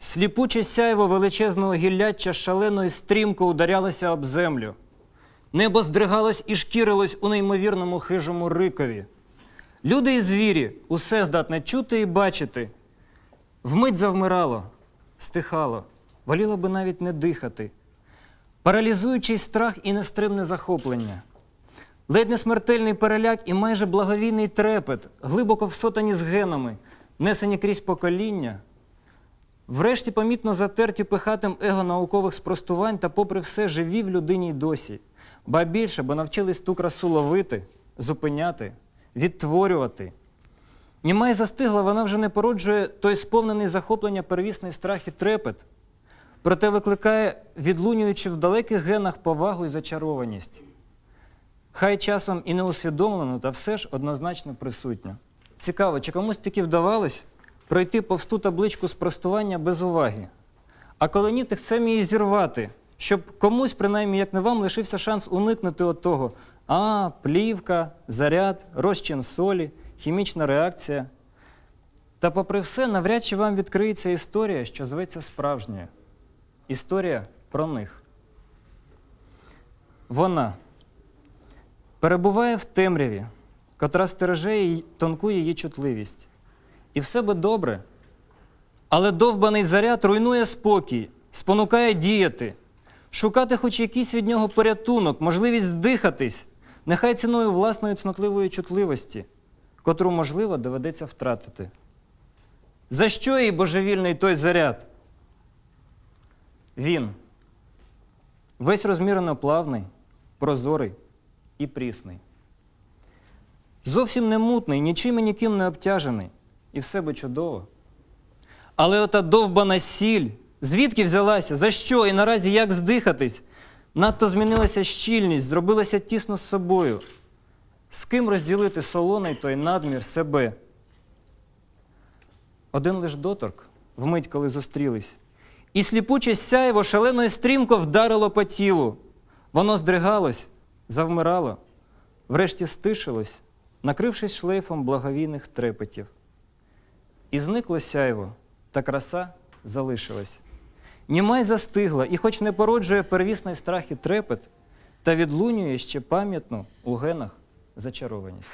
Сліпуче сяйво величезного гілляча шалено і стрімко ударялося об землю. Небо здригалось і шкірилось у неймовірному хижому рикові. Люди і звірі усе здатне чути і бачити. Вмить завмирало, стихало, воліло би навіть не дихати. Паралізуючий страх і нестримне захоплення. Ледь не смертельний переляк і майже благовійний трепет, глибоко всотані з генами, несені крізь покоління. Врешті помітно затерті пихатим его наукових спростувань та, попри все, живі в людині й досі. Ба більше, бо навчились ту красу ловити, зупиняти, відтворювати. Німай застигла, вона вже не породжує той сповнений захоплення первісний страх і трепет, проте викликає, відлунюючи в далеких генах повагу і зачарованість. Хай часом і не усвідомлено, та все ж однозначно присутньо. Цікаво, чи комусь таки вдавалось пройти повз ту табличку спростування без уваги. А коли ні, так це її зірвати, щоб комусь, принаймні, як не вам, лишився шанс уникнути от того. А, плівка, заряд, розчин солі, хімічна реакція. Та попри все, навряд чи вам відкриється історія, що зветься справжньою. Історія про них. Вона перебуває в темряві, котра стереже її тонку її чутливість. І все би добре, але довбаний заряд руйнує спокій, спонукає діяти, шукати хоч якийсь від нього порятунок, можливість здихатись, нехай ціною власної цнотливої чутливості, котру, можливо, доведеться втратити. За що їй божевільний той заряд? Він весь розмірено плавний, прозорий і прісний. Зовсім не мутний, нічим і ніким не обтяжений, і все би чудово. Але ота довбана сіль, звідки взялася, за що і наразі як здихатись? Надто змінилася щільність, зробилася тісно з собою. З ким розділити солоний той надмір себе? Один лиш доторк, вмить, коли зустрілись, і сліпуче сяйво шалено і стрімко вдарило по тілу. Воно здригалось, завмирало, врешті стишилось, накрившись шлейфом благовійних трепетів. І зникло сяйво, та краса залишилась. Німай застигла і, хоч не породжує первісний страх і трепет, та відлунює ще пам'ятну у генах зачарованість.